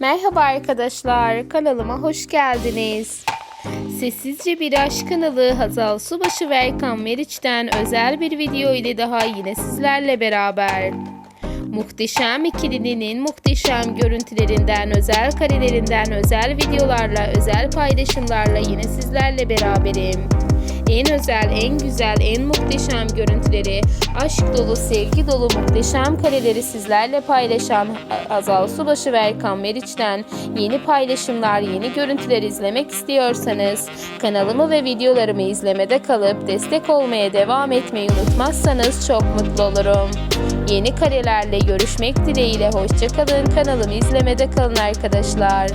Merhaba arkadaşlar, kanalıma hoş geldiniz. Sessizce Bir Aşk kanalı Hazal Subaşı ve Erkan Meriç'ten özel bir video ile daha yine sizlerle beraber. Muhteşem ikilinin muhteşem görüntülerinden, özel karelerinden, özel videolarla, özel paylaşımlarla yine sizlerle beraberim. En özel, en güzel, en muhteşem görüntüleri, aşk dolu, sevgi dolu muhteşem kareleri sizlerle paylaşan Azal Subaşı ve Erkan Meriç'ten yeni paylaşımlar, yeni görüntüler izlemek istiyorsanız kanalımı ve videolarımı izlemede kalıp destek olmaya devam etmeyi unutmazsanız çok mutlu olurum. Yeni karelerle görüşmek dileğiyle hoşçakalın kanalımı izlemede kalın arkadaşlar.